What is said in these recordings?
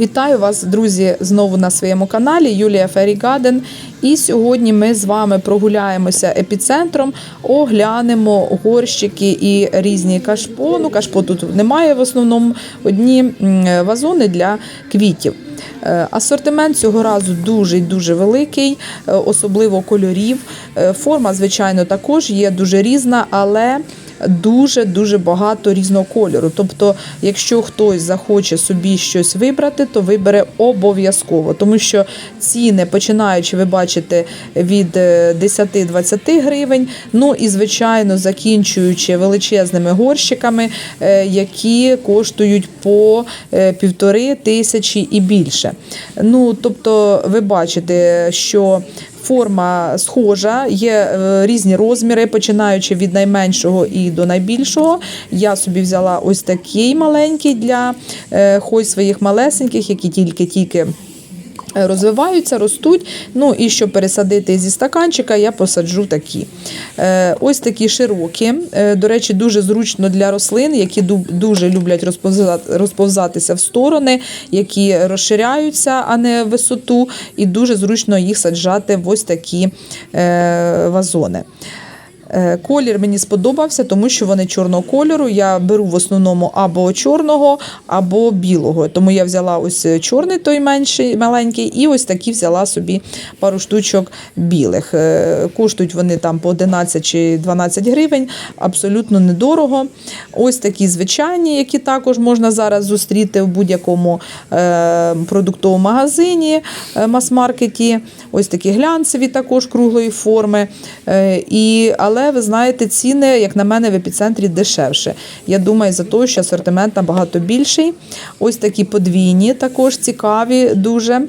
Вітаю вас, друзі, знову на своєму каналі Юлія Феррігаден. І сьогодні ми з вами прогуляємося епіцентром, оглянемо горщики і різні кашпо. Ну, кашпо тут немає в основному одні вазони для квітів. Е, Асортимент цього разу дуже дуже великий, е, особливо кольорів. Е, Форма, звичайно, також є дуже різна, але дуже дуже багато різного кольору. Тобто, якщо хтось захоче собі щось вибрати, то вибере обов'язково, тому що ціни, починаючи, ви бачите, від е, 10-20 гривень. Ну і звичайно, закінчуючи величезними горщиками, е, які коштують по е, півтори тисячі і більше. Ну тобто, ви бачите, що Форма схожа, є е, різні розміри, починаючи від найменшого і до найбільшого. Я собі взяла ось такий маленький для е, хоч своїх малесеньких, які тільки-тільки. Розвиваються, ростуть. Ну і щоб пересадити зі стаканчика, я посаджу такі. Е, ось такі широкі. Е, до речі, дуже зручно для рослин, які дуже люблять розповзатися в сторони, які розширяються, а не в висоту. І дуже зручно їх саджати в ось такі е, вазони. Е, Колір мені сподобався, тому що вони чорного кольору. Я беру в основному або чорного, або білого. Тому я взяла ось чорний, той менший, маленький, і ось такі взяла собі пару штучок білих. Е, Коштують вони там по 11 чи 12 гривень, абсолютно недорого. Ось такі звичайні, які також можна зараз зустріти в будь-якому е, продуктовому магазині, е, мас-маркеті. Ось такі глянцеві також круглої форми. Е, І, але ви знаєте, ціни, як на мене, в епіцентрі дешевше. Я думаю, за те, що асортимент набагато більший. Ось такі подвійні, також цікаві дуже.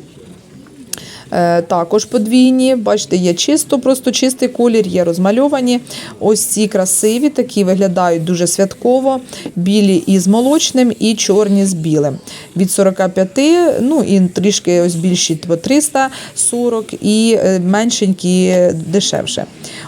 Е, Також подвійні, бачите, є чисто, просто чистий колір, є розмальовані. Ось ці красиві, такі виглядають дуже святково. Білі із молочним і чорні з білим. Від 45, ну і трішки ось більші по 340 і е, меншенькі дешевше.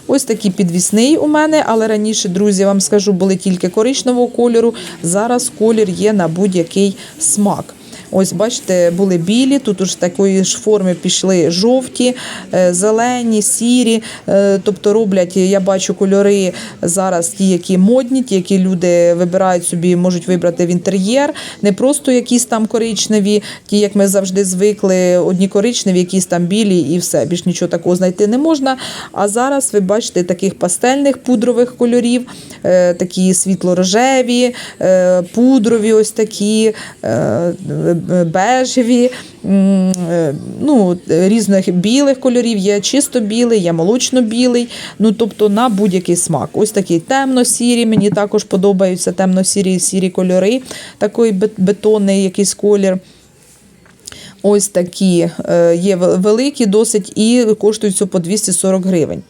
Ось такий підвісний у мене, але раніше, друзі, вам скажу, були тільки коричневого кольору. Зараз колір є на будь-який смак. Ось, бачите, були білі, тут уж такої ж форми пішли жовті, е, зелені, сірі. Е, Тобто роблять, я бачу кольори зараз ті, які модні, ті, які люди вибирають собі, можуть вибрати в інтер'єр. Не просто якісь там коричневі, ті, як ми завжди звикли, одні коричневі, якісь там білі і все. Більш нічого такого знайти не можна. А зараз ви бачите таких пастельних пудрових кольорів, е, такі світло-рожеві, пудрові, ось такі. Е, бежеві, е, ну, різних білих кольорів, є чисто білий, є молочно-білий, ну тобто на будь-який смак. Ось такі темно-сірі, мені також подобаються темно-сірі сірі кольори, такий бетонний якийсь колір. Ось такі е, є великі, досить і коштують по 240 гривень.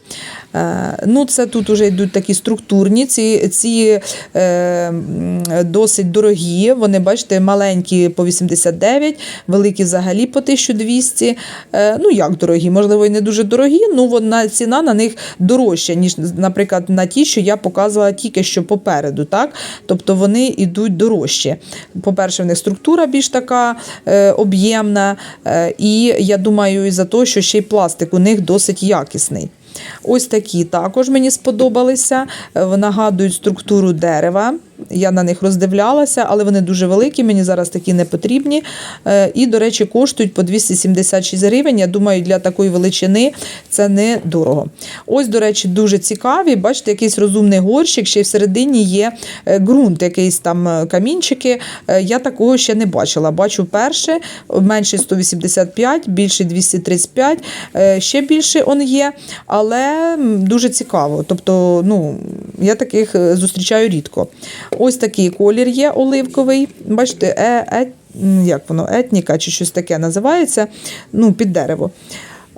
Е, Ну, це тут вже йдуть такі структурні, ці, ці е, досить дорогі. Вони, бачите, маленькі по 89, великі взагалі по 1200. Е, Ну, як дорогі? Можливо, і не дуже дорогі, ну вона ціна на них дорожча, ніж, наприклад, на ті, що я показувала тільки що попереду. Так? Тобто вони йдуть дорожче. По-перше, в них структура більш така е, об'ємна, е, і я думаю, і за те, що ще й пластик у них досить якісний. Ось такі також мені сподобалися. Е, Нагадують структуру дерева. Я на них роздивлялася, але вони дуже великі, мені зараз такі не потрібні. Е, І, до речі, коштують по 276 гривень. Я думаю, для такої величини це не дорого. Ось, до речі, дуже цікаві. Бачите, якийсь розумний горщик, ще всередині є е, ґрунт, якийсь там е, камінчики. Я такого ще не бачила. Бачу перше, менший 185, більший 235, е, ще більше он є, але дуже цікаво. Тобто, ну, я таких зустрічаю рідко. Ось такий колір є оливковий. Бачите, е, е, як воно, етніка чи щось таке називається, ну, під дерево.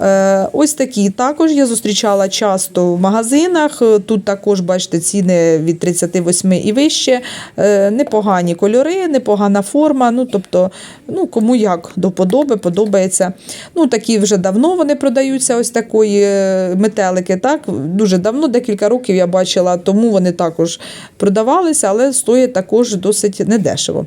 Е, Ось такі також я зустрічала часто в магазинах. Тут також, бачите, ціни від 38 і вище. Е, Непогані кольори, непогана форма. Ну, тобто, ну, кому як до подоби, подобається. Ну, такі вже давно вони продаються, ось такої е, метелики. Так? Дуже давно, декілька років я бачила, тому вони також продавалися, але стоять також досить недешево.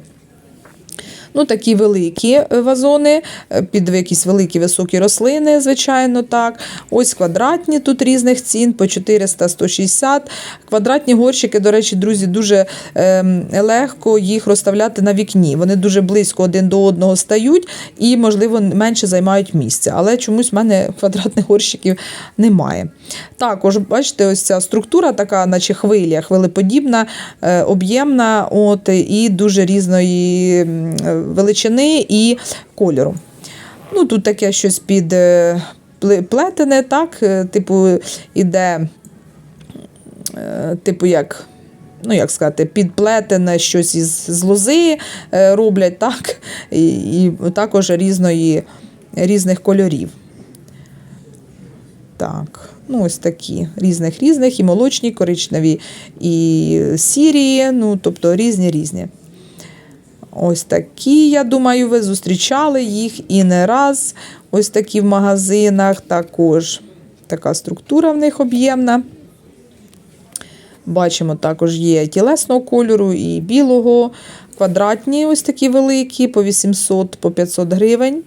Ну, такі великі е, вазони, е, під якісь великі високі рослини, звичайно, так. Ось квадратні тут різних цін по 400-160. Квадратні горщики, до речі, друзі, дуже ем, легко їх розставляти на вікні. Вони дуже близько один до одного стають і, можливо, менше займають місця. Але чомусь в мене квадратних горщиків немає. Також, бачите, ось ця структура така, наче хвиля, хвилеподібна, е, об'ємна, от, і дуже різної величини і кольору. Ну, тут таке щось під е, плетене, так, е, типу, іде, е, типу, як. Ну, як сказати, підплетене щось із з лози роблять, так, і, і також різної, різних кольорів. Так, ну ось такі різних різних, і молочні, коричневі, і сірі, ну, тобто різні різні. Ось такі, я думаю, ви зустрічали їх і не раз. Ось такі в магазинах також. Така структура в них об'ємна. Бачимо, також є тілесного кольору і білого. Квадратні, ось такі великі, по 800, по 500 гривень.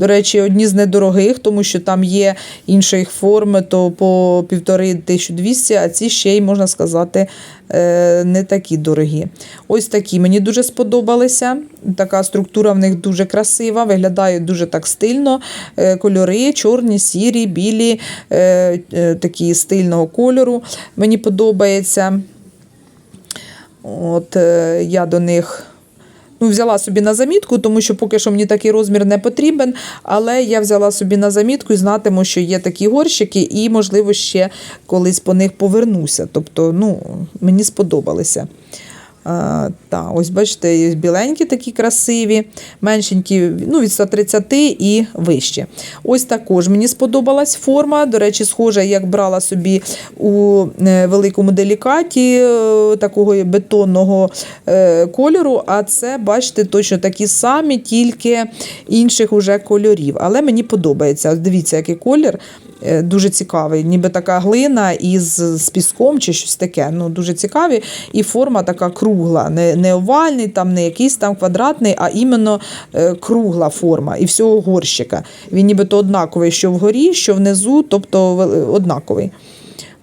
До речі, одні з недорогих, тому що там є іншої форми, то по 1500-1200, а ці ще й, можна сказати, е, не такі дорогі. Ось такі мені дуже сподобалися. Така структура в них дуже красива, виглядає дуже так стильно. Е, Кольори чорні, сірі, білі, е, такі стильного кольору. Мені подобається. От я до них ну, взяла собі на замітку, тому що поки що мені такий розмір не потрібен. Але я взяла собі на замітку і знатиму, що є такі горщики, і, можливо, ще колись по них повернуся. Тобто, ну, мені сподобалися. А, та, ось бачите, біленькі такі красиві, меншенькі, ну, від 130 і вище. Ось також мені сподобалась форма. До речі, схожа, як брала собі у е, великому делікаті е, такого бетонного е, кольору. А це, бачите, точно такі самі, тільки інших уже кольорів. Але мені подобається. Дивіться, який колір. Е, Дуже цікавий, ніби така глина із з піском чи щось таке. Ну, дуже цікаві. І форма така кругла, не, не овальний, там, не якийсь там квадратний, а іменно е, кругла форма і всього горщика. Він нібито однаковий, що вгорі, що внизу, тобто однаковий.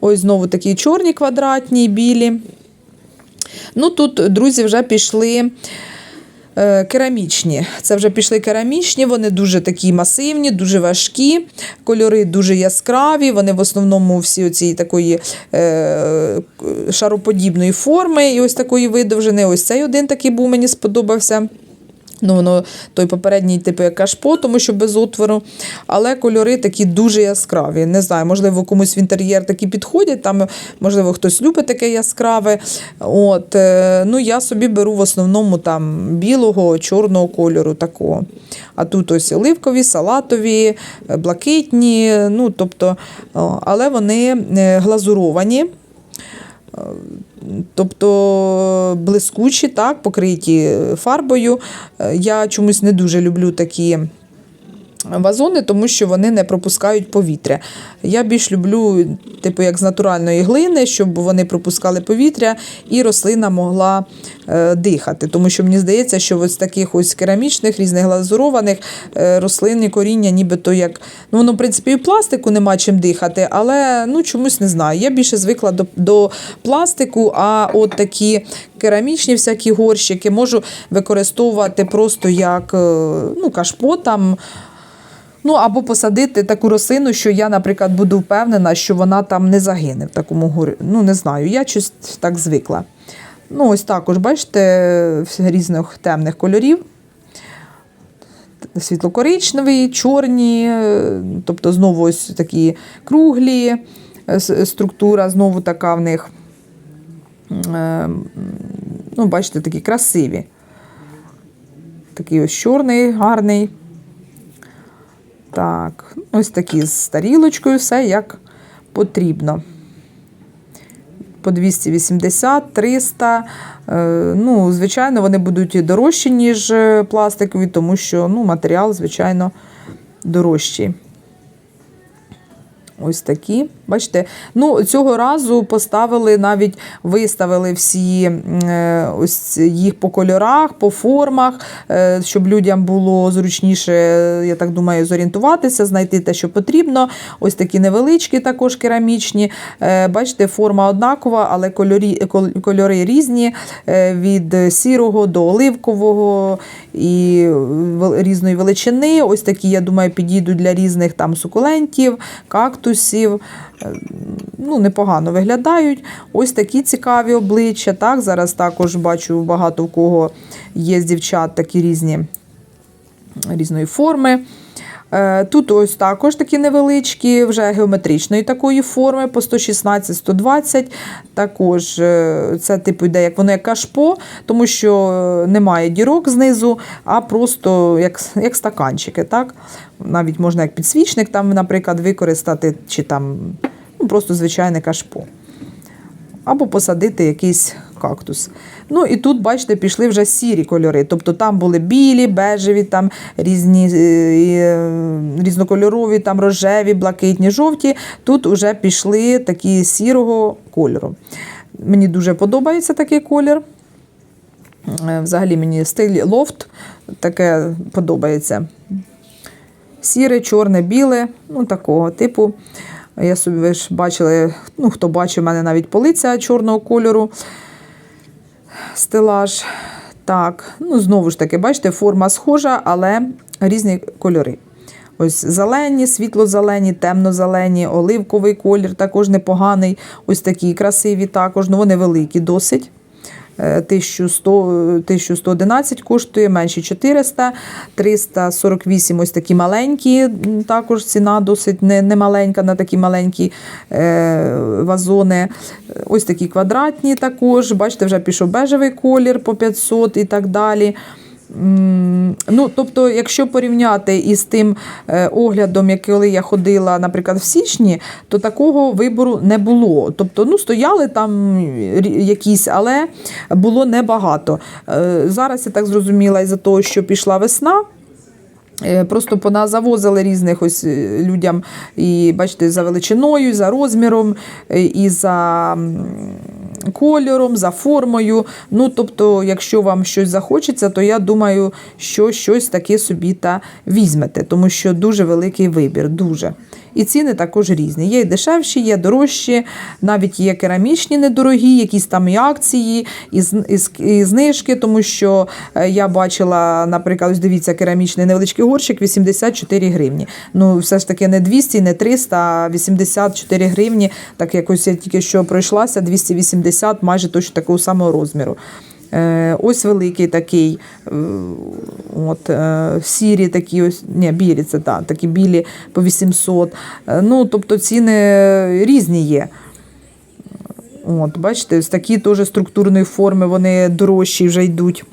Ось знову такі чорні квадратні, білі. Ну тут, друзі, вже пішли. Е, Керамічні. Це вже пішли керамічні, вони дуже такі масивні, дуже важкі, кольори дуже яскраві. Вони в основному всі оці такої е, шароподібної форми і ось такої видовжини. Ось цей один такий був, мені сподобався. Ну, воно той попередній, типу, як кашпо, тому що без отвору. Але кольори такі дуже яскраві. Не знаю, можливо, комусь в інтер'єр такі підходять, там, можливо, хтось любить таке яскраве. От, е, ну, я собі беру в основному там білого, чорного кольору такого. А тут ось оливкові, салатові, е, блакитні, ну, тобто, але вони е, глазуровані. Тобто блискучі, так, покриті фарбою. Е, Я чомусь не дуже люблю такі вазони, тому що вони не пропускають повітря. Я більш люблю, типу, як з натуральної глини, щоб вони пропускали повітря і рослина могла е, дихати. Тому що мені здається, що ось таких ось керамічних, різних глазурованих е, рослинні коріння, нібито як. Ну, воно, в принципі, і пластику нема чим дихати, але ну, чомусь не знаю. Я більше звикла до, до пластику, а от такі керамічні всякі горщики можу використовувати просто як е, ну, кашпо там. Ну, або посадити таку рослину, що я, наприклад, буду впевнена, що вона там не загине в такому горі. Ну, не знаю, я щось так звикла. Ну, ось також, бачите, різних темних кольорів. Світлокоричневі, чорні, тобто знову ось такі круглі е, структура, знову така в них. Е, Ну, бачите, такі красиві. Такий ось чорний, гарний. Так, ось такі з тарілочкою, все як потрібно. По 280, 300. Е, Ну, звичайно, вони будуть дорожчі, ніж е, пластикові, тому що ну, матеріал, звичайно, дорожчий. Ось такі. Бачите, ну цього разу поставили навіть виставили всі е, ось їх по кольорах, по формах, е, щоб людям було зручніше, я так думаю, зорієнтуватися, знайти те, що потрібно. Ось такі невеличкі, також керамічні. Е, Бачите, форма однакова, але кольорі, кольори різні від сірого до оливкового і різної величини. Ось такі, я думаю, підійдуть для різних там сукулентів, кактусів. Е, Ну, непогано виглядають. Ось такі цікаві обличчя. Так, зараз також бачу багато в кого є з дівчат такі різні різної форми. Е, Тут ось також такі невеличкі, вже геометричної такої форми по 116-120. Також е, це типу йде, як воно як кашпо, тому що е, немає дірок знизу, а просто як, як стаканчики. Так? Навіть можна як підсвічник, там, наприклад, використати, чи там ну, просто звичайне кашпо або посадити якийсь кактус. Ну і тут, бачите, пішли вже сірі кольори. Тобто там були білі, бежеві, там різні е, е, різнокольорові, там рожеві, блакитні, жовті. Тут вже пішли такі сірого кольору. Мені дуже подобається такий колір. Е, Взагалі мені стиль лофт таке подобається. Сіре, чорне, біле, ну такого типу. Я собі ви ж бачили, ну хто бачив, у мене навіть полиця чорного кольору, стелаж. Так, ну знову ж таки, бачите, форма схожа, але різні кольори. Ось зелені, світло-зелені, темно-зелені, оливковий колір також непоганий. Ось такі красиві також. Ну, вони великі досить. Е, 1100, 1111 коштує, менше 400, 348 ось такі маленькі, також ціна досить немаленька не на такі маленькі е, вазони. Ось такі квадратні також. Бачите, вже пішов бежевий колір по 500 і так далі. Ну, тобто, якщо порівняти із тим е, оглядом, як коли я ходила, наприклад, в січні, то такого вибору не було. Тобто, ну, стояли там якісь, але було небагато. Е, Зараз я так зрозуміла, із-за того, що пішла весна. Е, Просто поназавозили різних ось людям, і бачите, за величиною, за розміром, і за кольором, за формою. Ну, тобто, якщо вам щось захочеться, то я думаю, що щось таке собі та візьмете, тому що дуже великий вибір, дуже. І ціни також різні. Є і дешевші, є дорожчі, навіть є керамічні недорогі, якісь там і акції, і, і, і знижки, тому що е, я бачила, наприклад, ось дивіться, керамічний невеличкий горщик 84 гривні. Ну, все ж таки не 200, не 300, а 84 гривні. Так якось я тільки що пройшлася, 280, майже точно такого самого розміру. Е, Ось великий такий, е, от, е, сірі такі, ось, ні, білі, це так, такі білі по 800. Е, Ну, тобто ціни різні є. От, бачите, ось такі теж структурної форми, вони дорожчі вже йдуть.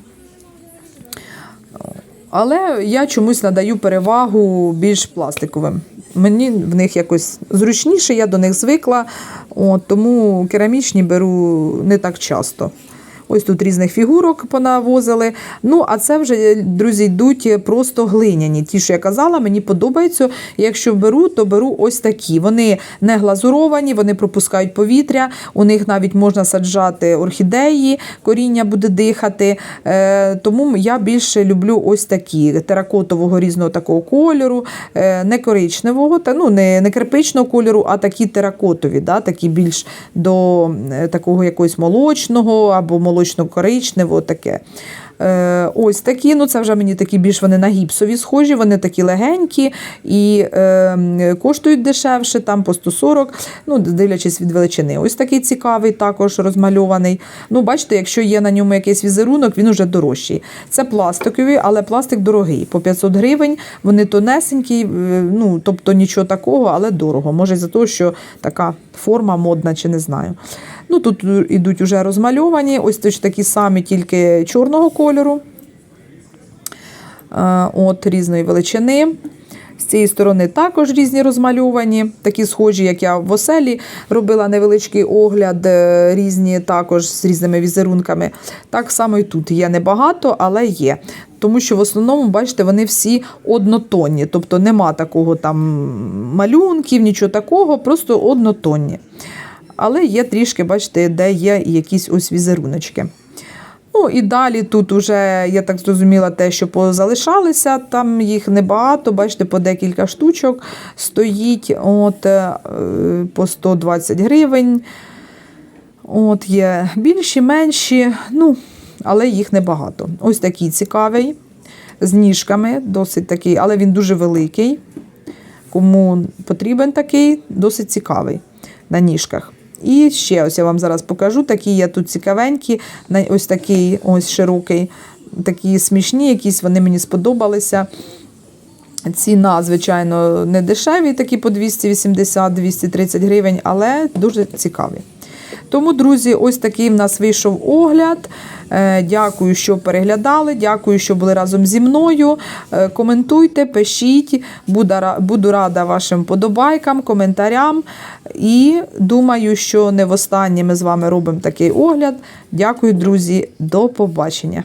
Але я чомусь надаю перевагу більш пластиковим. Мені в них якось зручніше, я до них звикла, от, тому керамічні беру не так часто. Ось тут різних фігурок понавозили. Ну, а це вже, друзі, йдуть просто глиняні. Ті, що я казала, мені подобаються. Якщо беру, то беру ось такі. Вони не глазуровані, вони пропускають повітря, у них навіть можна саджати орхідеї, коріння буде дихати. Е, тому я більше люблю ось такі теракотового різного такого кольору, е, не коричневого, та, ну, не, не кирпичного кольору, а такі теракотові, да, такі більш до е, такого якогось молочного або молочно-коричневого таке. Е, ось такі, ну це вже мені такі більш вони на гіпсові схожі, вони такі легенькі і е, коштують дешевше, там по 140, ну, дивлячись від величини. Ось такий цікавий, також розмальований. Ну, бачите, якщо є на ньому якийсь візерунок, він уже дорожчий. Це пластикові, але пластик дорогий. По 500 гривень, вони тонесенькі, е, ну, тобто нічого такого, але дорого. Може, за те, що така форма модна, чи не знаю. Ну, тут ідуть уже розмальовані, ось точно такі самі, тільки чорного кольору. Е, От різної величини. З цієї сторони також різні розмальовані, такі схожі, як я в оселі робила невеличкий огляд, е, різні також з різними візерунками. Так само і тут є небагато, але є. Тому що в основному, бачите, вони всі однотонні, тобто нема такого там малюнків, нічого такого, просто однотонні. Але є трішки, бачите, де є якісь ось візеруночки. Ну і далі тут уже, я так зрозуміла, те, що позалишалися, там їх небагато, бачите, по декілька штучок стоїть от, е, по 120 гривень. От Є більші, менші, ну, але їх небагато. Ось такий цікавий, з ніжками, досить такий, але він дуже великий. Кому потрібен такий, досить цікавий на ніжках. І ще ось я вам зараз покажу. Такі є тут цікавенькі, ось такий ось широкий, такі смішні, якісь вони мені сподобалися. Ціна, звичайно, не дешеві, такі по 280-230 гривень, але дуже цікаві. Тому, друзі, ось такий в нас вийшов огляд. Е, Дякую, що переглядали. Дякую, що були разом зі мною. Е, Коментуйте, пишіть. Буду рада вашим подобайкам, коментарям. І думаю, що не востаннє ми з вами робимо такий огляд. Дякую, друзі. До побачення.